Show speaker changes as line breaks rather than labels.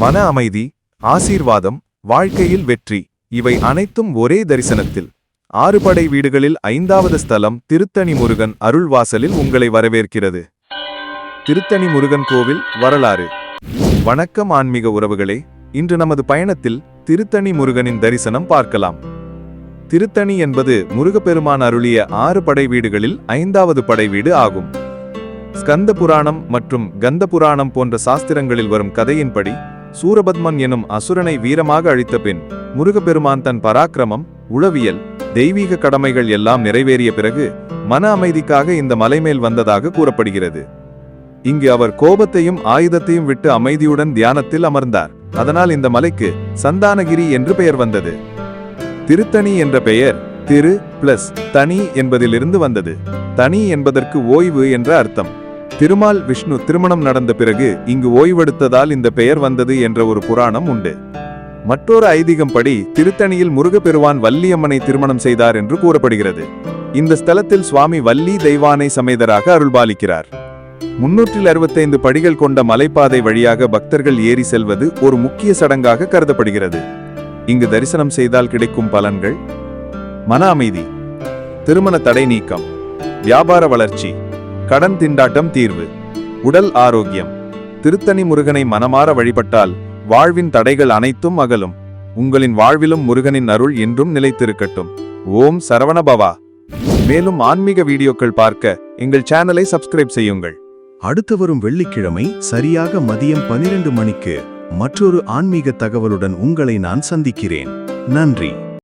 மன அமைதி ஆசீர்வாதம் வாழ்க்கையில் வெற்றி இவை அனைத்தும் ஒரே தரிசனத்தில். ஆறு படை வீடுகளில் ஐந்தாவது ஸ்தலம் திருத்தணி முருகன் அருள்வாசலில் உங்களை வரவேற்கிறது. திருத்தணி முருகன் கோவில் வரலாறு. வணக்கம் ஆன்மீக உறவுகளே இன்று நமது பயணத்தில் திருத்தணி முருகனின் தரிசனம் பார்க்கலாம். திருத்தணி என்பது முருகப்பெருமான் அருளிய ஆறு படை வீடுகளில் ஐந்தாவது படை வீடு ஆகும். ஸ்கந்த புராணம் மற்றும் கந்த புராணம் போன்ற சாஸ்திரங்களில் வரும் கதையின்படி சூரபத்மன் எனும் அசுரனை வீரமாக அழித்த பின் முருகப்பெருமான் தன் பராக்கிரமம் உளவியல் தெய்வீக கடமைகள் எல்லாம் நிறைவேறிய பிறகு மன அமைதிக்காக இந்த மலைமேல் வந்ததாக கூறப்படுகிறது. இங்கு அவர் கோபத்தையும் ஆயுதத்தையும் விட்டு அமைதியுடன் தியானத்தில் அமர்ந்தார். அதனால் இந்த மலைக்கு சந்தானகிரி என்று பெயர் வந்தது. திருத்தணி என்ற பெயர் திரு பிளஸ் தனி என்பதிலிருந்து வந்தது. தனி என்பதற்கு ஓய்வு என்ற அர்த்தம். திருமால் விஷ்ணு திருமணம் நடந்த பிறகு இங்கு ஓய்வெடுத்ததால் இந்த பெயர் வந்தது என்ற ஒரு புராணம் உண்டு. மற்றொரு ஐதீகம் படி திருத்தணியில் முருகப்பெருவான் வள்ளியம்மனை திருமணம் செய்தார் என்று கூறப்படுகிறது. இந்த ஸ்தலத்தில் சுவாமி வள்ளி தெய்வானை சமேதராக அருள்பாலிக்கிறார். முன்னூற்றில் அறுபத்தைந்து படிகள் கொண்ட மலைப்பாதை வழியாக பக்தர்கள் ஏறி செல்வது ஒரு முக்கிய சடங்காக கருதப்படுகிறது. இங்கு தரிசனம் செய்தால் கிடைக்கும் பலன்கள். மன அமைதி. திருமண தடை நீக்கம். வியாபார வளர்ச்சி. கடன் திண்டாட்டம் தீர்வு. உடல் ஆரோக்கியம். திருத்தணி முருகனை மனமாற வழிபட்டால் வாழ்வின் தடைகள் அனைத்தும் அகலும். உங்களின் வாழ்விலும் முருகனின் அருள் என்றும் நிலைத்திருக்கட்டும். ஓம் சரவணபவா. மேலும் ஆன்மீக வீடியோக்கள் பார்க்க எங்கள் சேனலை சப்ஸ்கிரைப் செய்யுங்கள்.
அடுத்து வரும் வெள்ளிக்கிழமை சரியாக மதியம் பனிரெண்டு மணிக்கு மற்றொரு ஆன்மீக தகவலுடன் உங்களை நான் சந்திக்கிறேன். நன்றி.